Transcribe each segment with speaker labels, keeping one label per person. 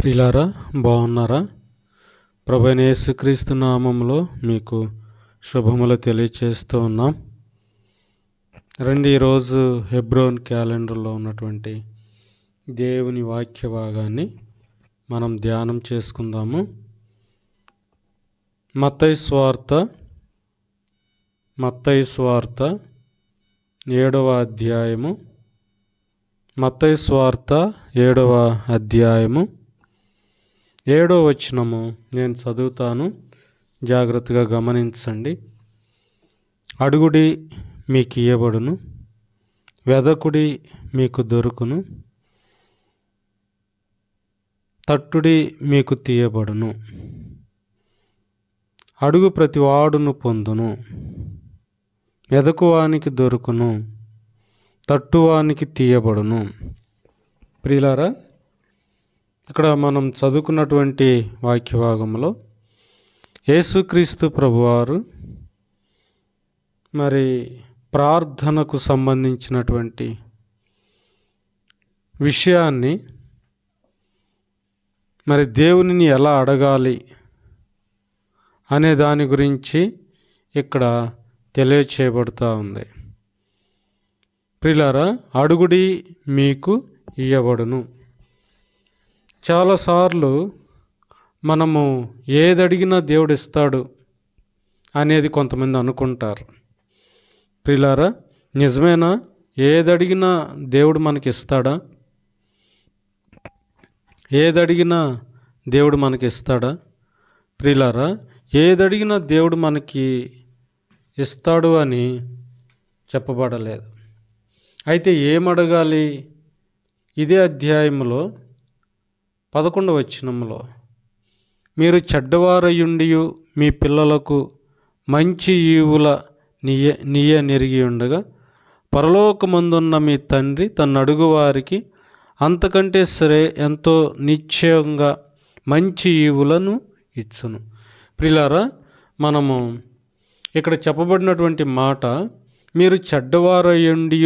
Speaker 1: ప్రిలారా బాగున్నారా? ప్రభనేసుక్రీస్తు నామంలో మీకు శుభములు తెలియచేస్తూ ఉన్నాం. రండి ఈరోజు హెబ్రోన్ క్యాలెండర్లో ఉన్నటువంటి దేవుని వాక్య భాగాన్ని మనం ధ్యానం చేసుకుందాము. మత్తై స్వార్త మత్తై స్వార్త ఏడవ అధ్యాయము మత్తై స్వార్త ఏడవ అధ్యాయము ఏడో వచనము నేను చదువుతాను. జాగ్రత్తగా గమనించండి. అడుగుడి మీకు ఇవ్వబడును వెదకుడి మీకు దొరుకును. తట్టుడి మీకు తీయబడును. అడుగు ప్రతివాడును పొందును. వెదకువానికి దొరుకును. తట్టువానికి తీయబడును. ప్రియులారా ఇక్కడ మనం చదువుకున్నటువంటి వాక్య భాగంలో యేసుక్రీస్తు ప్రభువారు మరి ప్రార్థనకు సంబంధించినటువంటి విషయాన్ని మరి దేవునిని ఎలా అడగాలి అనే దాని గురించి ఇక్కడ తెలియచేయబడుతూ ఉంది. ప్రిలారా అడుగుడి మీకు ఇయ్యబడును. చాలాసార్లు మనము ఏది అడిగినా దేవుడు ఇస్తాడు అనేది కొంతమంది అనుకుంటారు. ప్రిలారా నిజమేనా? ఏది అడిగినా దేవుడు మనకి ఇస్తాడా ఏది అడిగినా దేవుడు మనకి ఇస్తాడా ప్రిలారా ఏది అడిగినా దేవుడు మనకి ఇస్తాడు అని చెప్పబడలేదు. అయితే ఏమడగాలి? ఇదే అధ్యాయంలో పదకొండవ వచనంలో మీరు చెడ్డవారయుండి మీ పిల్లలకు మంచి ఈవుల నియ నియ నెరిగి ఉండగా పరలోకమందున్న మీ తండ్రి తన అడుగువారికి అంతకంటే సరే ఎంతో నిశ్చయంగా మంచి ఈవులను ఇచ్చును. ప్రిలారా మనము ఇక్కడ చెప్పబడినటువంటి మాట మీరు చెడ్డవారయుండి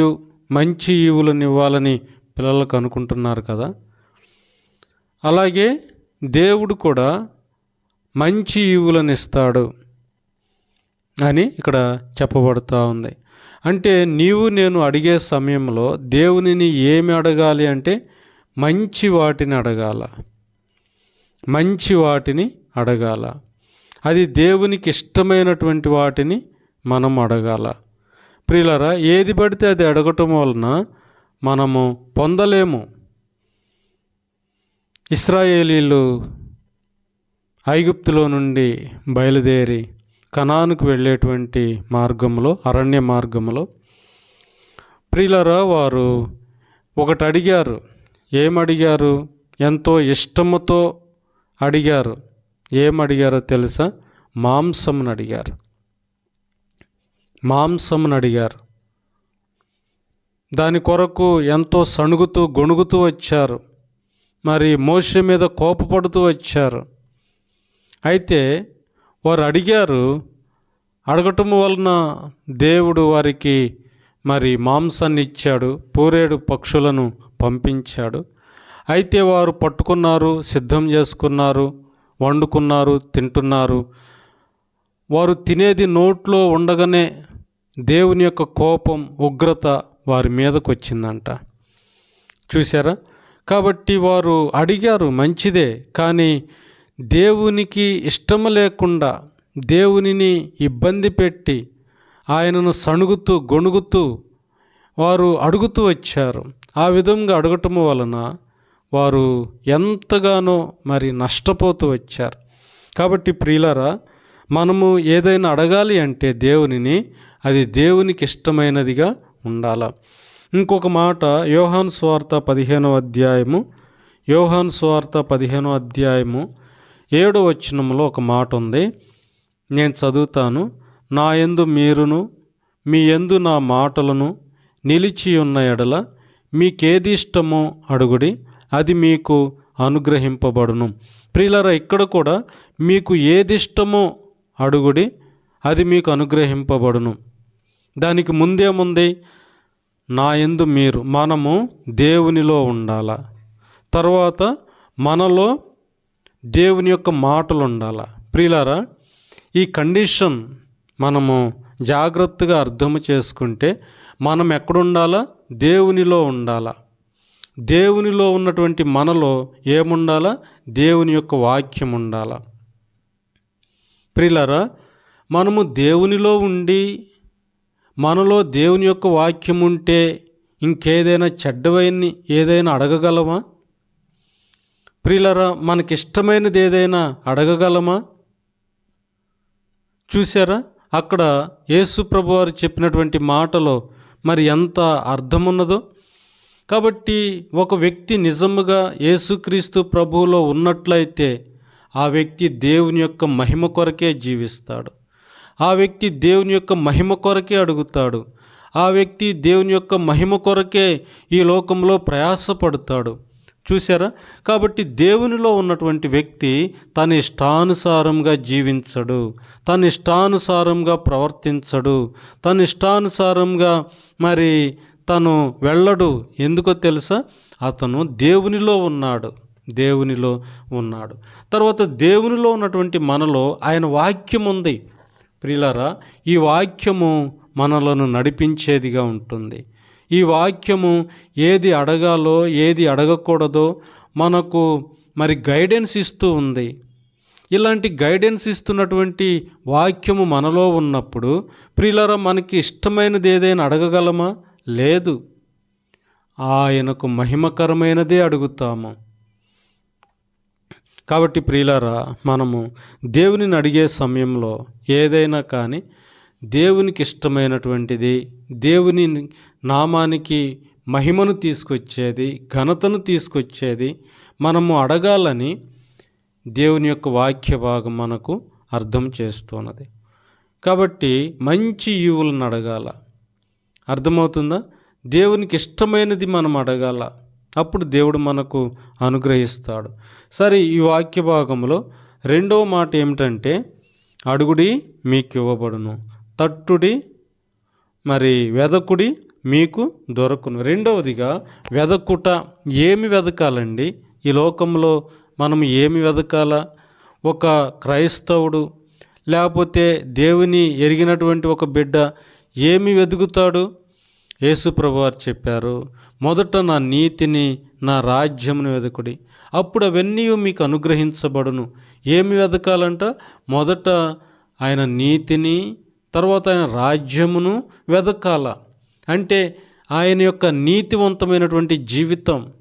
Speaker 1: మంచి ఈవులను ఇవ్వాలని పిల్లలకు అనుకుంటున్నారు కదా? అలాగే దేవుడు కూడా మంచి ఈవులను ఇస్తాడు అని ఇక్కడ చెప్పబడుతూ ఉంది. అంటే నీవు నేను అడిగే సమయంలో దేవునిని ఏమి అడగాలి అంటే మంచి వాటిని అడగాల. మంచి వాటిని అడగాల. అది దేవునికి ఇష్టమైనటువంటి వాటిని మనం అడగాల. ప్రియులరా ఏది పడితే అది అడగటం వలన మనము పొందలేము. ఇస్రాయేలీలు ఐగుప్తులో నుండి బయలుదేరి కణానికి వెళ్ళేటువంటి మార్గంలో అరణ్య మార్గంలో. ప్రియులరా వారు ఒకటి అడిగారు ఏమడిగారు? ఎంతో ఇష్టముతో అడిగారు. ఏమడిగారో తెలుసా? మాంసమును అడిగారు. మాంసమును అడిగారు. దాని కొరకు ఎంతో సణుగుతూ గొణుగుతూ వచ్చారు. మరి మోష మీద కోపపడుతూ వచ్చారు. అయితే వారు అడిగారు అడగటం వలన దేవుడు వారికి మరి మాంసాన్ని ఇచ్చాడు పూరేడు పక్షులను పంపించాడు. అయితే వారు పట్టుకున్నారు సిద్ధం చేసుకున్నారు వండుకున్నారు తింటున్నారు. వారు తినేది నోట్లో ఉండగానే దేవుని యొక్క కోపం ఉగ్రత వారి మీదకు వచ్చిందంట చూసారా కాబట్టి వారు అడిగారు మంచిదే కానీ దేవునికి ఇష్టం లేకుండా దేవునిని ఇబ్బంది పెట్టి ఆయనను సణుగుతూ గొణుగుతూ వారు అడుగుతూ వచ్చారు. ఆ విధంగా అడగటం వలన వారు ఎంతగానో మరి నష్టపోతూ వచ్చారు. కాబట్టి ప్రియులరా మనము ఏదైనా అడగాలి అంటే దేవునిని అది దేవునికి ఇష్టమైనదిగా ఉండాలి. ఇంకొక మాట యోహాన్ స్వార్త పదిహేనవ అధ్యాయము యోహాన్ స్వార్త పదిహేనో అధ్యాయము ఏడో వచనంలో ఒక మాట ఉంది. నేను చదువుతాను. నా యందు మీరును మీ ఎందు నా మాటలను నిలిచి ఉన్న ఎడల మీకేది ఇష్టమో అడుగుడి అది మీకు అనుగ్రహింపబడును. ప్రియులర ఇక్కడ కూడా మీకు ఏది ఇష్టమో అడుగుడి అది మీకు అనుగ్రహింపబడును. దానికి ముందేముంది? నా ఎందు మీరు మనము దేవునిలో ఉండాల? తర్వాత మనలో దేవుని యొక్క మాటలు ఉండాల ప్రియులారా ఈ కండిషన్ మనము జాగ్రత్తగా అర్థం చేసుకుంటే మనం ఎక్కడుండాలా? దేవునిలో ఉండాలా. దేవునిలో ఉన్నటువంటి మనలో ఏముండాలా? దేవుని యొక్క వాక్యం ఉండాలా ప్రిలరా మనము దేవునిలో ఉండి మనలో దేవుని యొక్క వాక్యం ఉంటే ఇంకేదైనా చెడ్డవైన ఏదైనా అడగగలమా? ప్రియులరా మనకిష్టమైనది ఏదైనా అడగగలమా? చూసారా అక్కడ యేసు ప్రభు వారు చెప్పినటువంటి మాటలో మరి ఎంత అర్థమున్నదో? కాబట్టి ఒక వ్యక్తి నిజముగా యేసుక్రీస్తు ప్రభువులో ఉన్నట్లయితే ఆ వ్యక్తి దేవుని యొక్క మహిమ కొరకే జీవిస్తాడు. ఆ వ్యక్తి దేవుని యొక్క మహిమ కొరకే అడుగుతాడు. ఆ వ్యక్తి దేవుని యొక్క మహిమ కొరకే ఈ లోకంలో ప్రయాసపడతాడు. చూసారా కాబట్టి దేవునిలో ఉన్నటువంటి వ్యక్తి తన ఇష్టానుసారంగా జీవించడు. తన ఇష్టానుసారంగా ప్రవర్తించడు. తన ఇష్టానుసారంగా మరి తను వెళ్ళడు. ఎందుకో తెలుసా? అతను దేవునిలో ఉన్నాడు. దేవునిలో ఉన్నాడు. తర్వాత దేవునిలో ఉన్నటువంటి మనలో ఆయన వాక్యం ఉంది. ప్రిలరా ఈ వాక్యము మనలను నడిపించేదిగా ఉంటుంది. ఈ వాక్యము ఏది అడగాలో ఏది అడగకూడదో మనకు మరి గైడెన్స్ ఇస్తూ ఉంది. ఇలాంటి గైడెన్స్ ఇస్తున్నటువంటి వాక్యము మనలో ఉన్నప్పుడు ప్రిలర మనకి ఇష్టమైనది ఏదైనా అడగగలమా? లేదు. ఆయనకు మహిమకరమైనదే అడుగుతాము. కాబట్టి ప్రియులారా మనము దేవునిని అడిగే సమయంలో ఏదైనా కానీ దేవునికి ఇష్టమైనటువంటిది దేవుని నామానికి మహిమను తీసుకొచ్చేది ఘనతను తీసుకొచ్చేది మనము అడగాలని దేవుని యొక్క వాక్య భాగం మనకు అర్థం చేస్తున్నది. కాబట్టి మంచి ఈవులను అడగాల. అర్థమవుతుందా? దేవునికి ఇష్టమైనది మనం అడగాల. అప్పుడు దేవుడు మనకు అనుగ్రహిస్తాడు. సరే ఈ వాక్య భాగంలో రెండవ మాట ఏమిటంటే అడుగుడి మీకు ఇవ్వబడును తట్టుడి మరి వెదకుడి మీకు దొరకును. రెండవదిగా వెదకుట ఏమి వెదకాలండి? ఈ లోకంలో మనం ఏమి వెదకాలా? ఒక క్రైస్తవుడు లేకపోతే దేవుని ఎరిగినటువంటి ఒక బిడ్డ ఏమి వెతుకుతాడు యేసుప్రభువారు చెప్పారు మొదట నా నీతిని నా రాజ్యమును వెదకుడి. అప్పుడు అవన్నీ మీకు అనుగ్రహించబడును. ఏమి వెదకాలంట? మొదట ఆయన నీతిని తర్వాత ఆయన రాజ్యమును వెదకాల. అంటే ఆయన యొక్క నీతివంతమైనటువంటి జీవితం.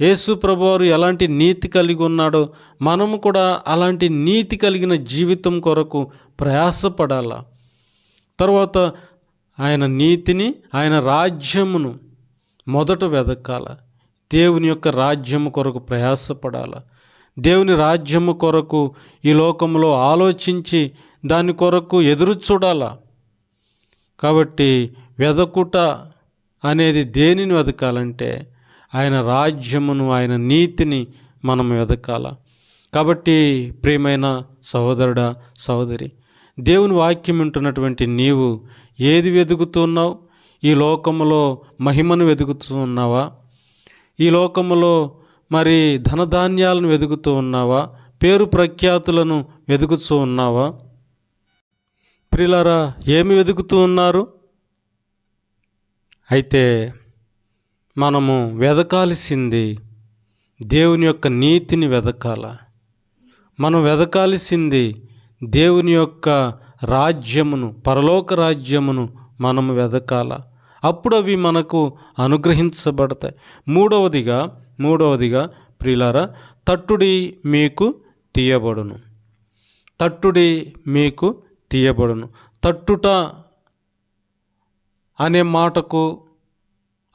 Speaker 1: యేసు ప్రభువారు ఎలాంటి నీతి కలిగి ఉన్నాడో మనము కూడా అలాంటి నీతి కలిగిన జీవితం కొరకు ప్రయాసపడాల. తర్వాత ఆయన నీతిని ఆయన రాజ్యమును మొదట వెదకాల. దేవుని యొక్క రాజ్యము కొరకు ప్రయాసపడాల. దేవుని రాజ్యము కొరకు ఈ లోకంలో ఆలోచించి దాని కొరకు ఎదురు చూడాల. కాబట్టి వెదకుట అనేది దేనిని వెదకాలంటే ఆయన రాజ్యమును ఆయన నీతిని మనం వెదకాల. కాబట్టి ప్రియమైన సహోదరుడా సహోదరి దేవుని వాక్యం వింటున్నటువంటి నీవు ఏది వెతుకుతున్నావు ఈ లోకములో మహిమను వెతుకుతూ ఉన్నావా? ఈ లోకములో మరి ధనధాన్యాలను వెతుకుతూ ఉన్నావా? పేరు ప్రఖ్యాతులను వెతుకుతూ ఉన్నావా? ప్రిలరా ఏమి వెతుకుతూ ఉన్నారు? అయితే మనము వెదకాల్సింది దేవుని యొక్క నీతిని వెదకాల. మనం వెదకాల్సింది దేవుని యొక్క రాజ్యమును పరలోక రాజ్యమును మనము వెదకాల. అప్పుడు అవి మనకు అనుగ్రహించబడతాయి. మూడవదిగా మూడవదిగా ప్రియులారా తట్టుడి మీకు తీయబడును. తట్టుడి మీకు తీయబడును. తట్టుట అనే మాటకు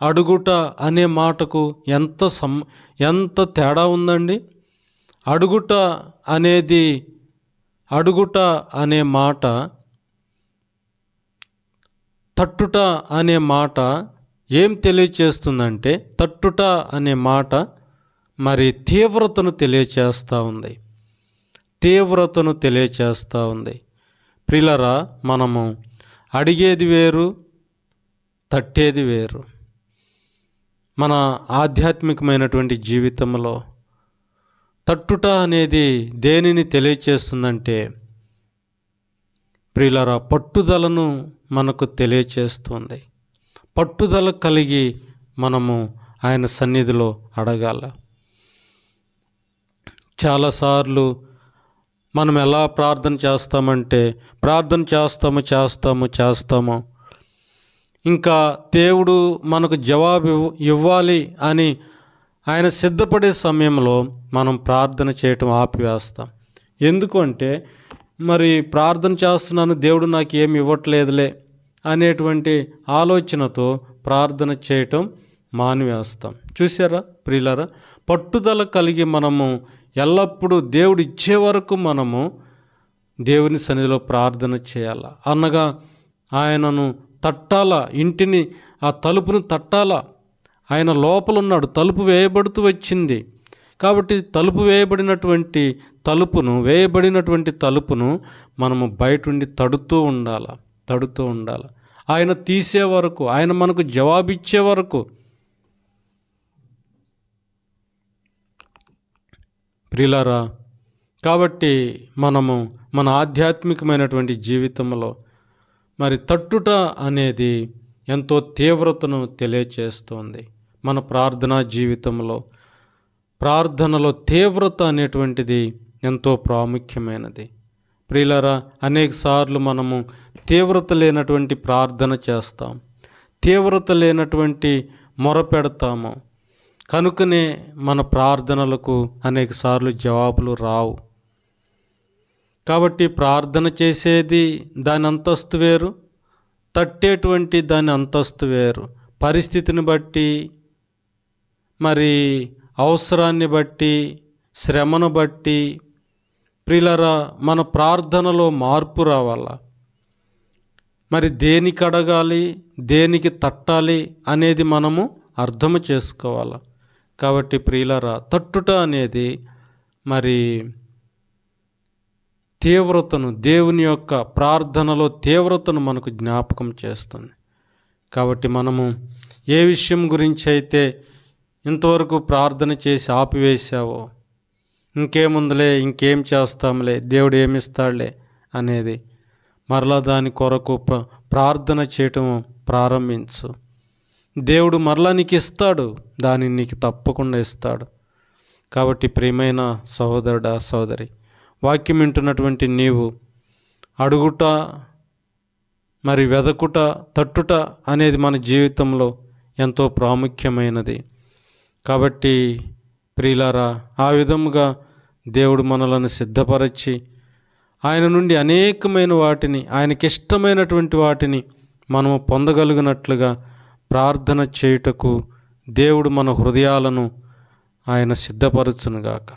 Speaker 1: అడుగుట అనే మాటకు ఎంత సం ఎంత తేడా ఉందండి? అడుగుట అనేది అడుగుట అనే మాట తట్టుట అనే మాట ఏం తెలియచేస్తుందంటే తట్టుట అనే మాట మరి తీవ్రతను తెలియచేస్తూ ఉంది. తీవ్రతను తెలియచేస్తూ ఉంది. ప్రిలరా మనము అడిగేది వేరు తట్టేది వేరు. మన ఆధ్యాత్మికమైనటువంటి జీవితంలో తట్టుట అనేది దేనిని తెలియచేస్తుందంటే ప్రియులరా పట్టుదలను మనకు తెలియచేస్తుంది. పట్టుదల కలిగి మనము ఆయన సన్నిధిలో అడగాల. చాలాసార్లు మనం ఎలా ప్రార్థన చేస్తామంటే ప్రార్థన చేస్తాము చేస్తాము చేస్తాము. ఇంకా దేవుడు మనకు జవాబు ఇవ్వాలి అని ఆయన సిద్ధపడే సమయంలో మనం ప్రార్థన చేయటం ఆపివేస్తాం. ఎందుకంటే మరి ప్రార్థన చేస్తున్నాను దేవుడు నాకు ఏమి ఇవ్వట్లేదులే అనేటువంటి ఆలోచనతో ప్రార్థన చేయటం మానివేస్తాం. చూసారా ప్రియులరా? పట్టుదల కలిగి మనము ఎల్లప్పుడూ దేవుడు ఇచ్చే వరకు మనము దేవుని సన్నిధిలో ప్రార్థన చేయాల. అనగా ఆయనను తట్టాలా ఇంటిని ఆ తలుపును తట్టాలా. ఆయన లోపలున్నాడు తలుపు వేయబడుతూ వచ్చింది. కాబట్టి తలుపు వేయబడినటువంటి తలుపును వేయబడినటువంటి తలుపును మనము బయటుండి తడుతూ ఉండాల తడుతూ ఉండాలి. ఆయన తీసే వరకు ఆయన మనకు జవాబిచ్చే వరకు. ప్రిలారా కాబట్టి మనము మన ఆధ్యాత్మికమైనటువంటి జీవితంలో మరి తట్టుట అనేది ఎంతో తీవ్రతను తెలియచేస్తోంది. మన ప్రార్థనా జీవితంలో ప్రార్థనలో తీవ్రత అనేటువంటిది ఎంతో ప్రాముఖ్యమైనది. ప్రియులరా అనేక సార్లు మనము తీవ్రత లేనటువంటి ప్రార్థన చేస్తాం. తీవ్రత లేనటువంటి మొర పెడతాము. కనుకనే మన ప్రార్థనలకు అనేక సార్లు జవాబులు రావు. కాబట్టి ప్రార్థన చేసేది దాని అంతస్తు వేరు తట్టేటువంటి దాని అంతస్తు వేరు. పరిస్థితిని బట్టి మరి అవసరాన్ని బట్టి శ్రమను బట్టి ప్రిలరా మన ప్రార్థనలో మార్పు రావాలా. మరి దేనికి అడగాలి దేనికి తట్టాలి అనేది మనము అర్థము చేసుకోవాలి. కాబట్టి ప్రియులరా తట్టుట అనేది మరి తీవ్రతను దేవుని యొక్క ప్రార్థనలో తీవ్రతను మనకు జ్ఞాపకం చేస్తుంది. కాబట్టి మనము ఏ విషయం గురించి అయితే ఇంతవరకు ప్రార్థన చేసి ఆపివేశావో? ఇంకేముందులే ఇంకేం చేస్తాంలే దేవుడు ఏమిస్తాడులే అనేది మరలా దాని కొరకు ప్ర- ప్రార్థన చేయటం ప్రారంభించు. దేవుడు మరలా నీకు ఇస్తాడు దానిని నీకు తప్పకుండా ఇస్తాడు. కాబట్టి ప్రియమైన సహోదరుడా సోదరి వాక్యం వింటున్నటువంటి నీవు అడుగుట మరి వెదకుట తట్టుట అనేది మన జీవితంలో ఎంతో ప్రాముఖ్యమైనది. కాబట్టి ప్రియులారా ఆ విధముగా దేవుడు మనలను సిద్ధపరచి ఆయన నుండి అనేకమైన వాటిని ఆయనకిష్టమైనటువంటి వాటిని మనము పొందగలిగినట్లుగా ప్రార్థన చేయుటకు దేవుడు మన హృదయాలను ఆయన సిద్ధపరచునుగాక.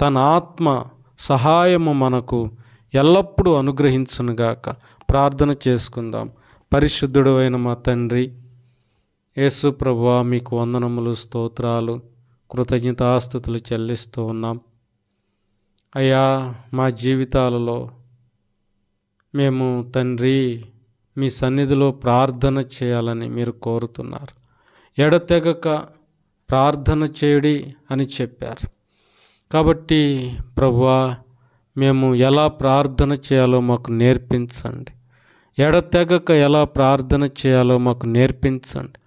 Speaker 1: తన ఆత్మ సహాయము మనకు ఎల్లప్పుడూ అనుగ్రహించునుగాక. ప్రార్థన చేసుకుందాం. పరిశుద్ధుడు అయిన మా తండ్రి యేసు ప్రభు మీకు వందనములు స్తోత్రాలు కృతజ్ఞతాస్థుతులు చెల్లిస్తూ ఉన్నాం. అయ్యా మా జీవితాలలో మేము తండ్రి మీ సన్నిధిలో ప్రార్థన చేయాలని మీరు కోరుతున్నారు. ఎడతెగక ప్రార్థన చేయడి అని చెప్పారు. కాబట్టి ప్రభువా మేము ఎలా ప్రార్థన చేయాలో మాకు నేర్పించండి. ఎడతెగక ఎలా ప్రార్థన చేయాలో మాకు నేర్పించండి.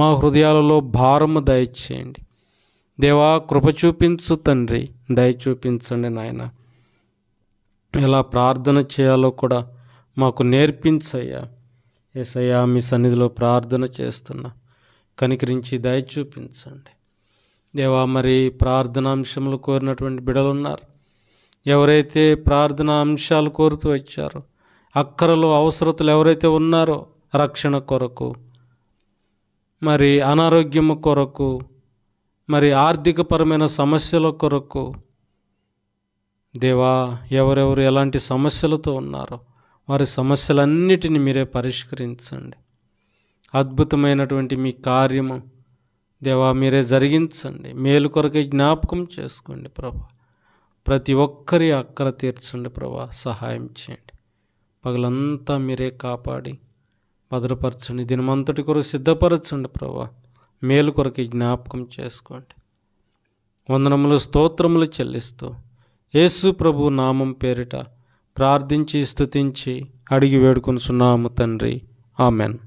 Speaker 1: మా హృదయాలలో భారము దయచేయండి. దేవా కృప చూపించు తండ్రి దయ చూపించండి నాయన. ఎలా ప్రార్థన చేయాలో కూడా మాకు నేర్పించయ్యా. ఏసయ్యా మీ సన్నిధిలో ప్రార్థన చేస్తున్నా. కనికరించి దయ చూపించండి. దేవా మరి ప్రార్థనా అంశములు కోరినటువంటి బిడలు ఉన్నారు ఎవరైతే ప్రార్థనా అంశాలు కోరుతూ వచ్చారో అక్కరలో అవసరతలు ఎవరైతే ఉన్నారో రక్షణ కొరకు మరి అనారోగ్యము కొరకు మరి ఆర్థికపరమైన సమస్యల కొరకు. దేవా ఎవరెవరు ఎలాంటి సమస్యలతో ఉన్నారో వారి సమస్యలన్నిటిని మీరే పరిష్కరించండి. అద్భుతమైనటువంటి మీ కార్యము దేవా మీరే జరిగించండి. మేలు కొరకే జ్ఞాపకం చేసుకోండి ప్రభా. ప్రతి ఒక్కరి అక్కర తీర్చండి ప్రభా. సహాయం చేయండి. పగలంతా మీరే కాపాడి భద్రపరచండి. దినమంతటి కొరకు సిద్ధపరచండి ప్రభా. మేలు కొరకు జ్ఞాపకం చేసుకోండి. వందనములు స్తోత్రములు చెల్లిస్తూ యేసు ప్రభు నామం పేరిట ప్రార్థించి స్థుతించి అడిగి వేడుకొనుచున్నాము తండ్రి. ఆమెన్.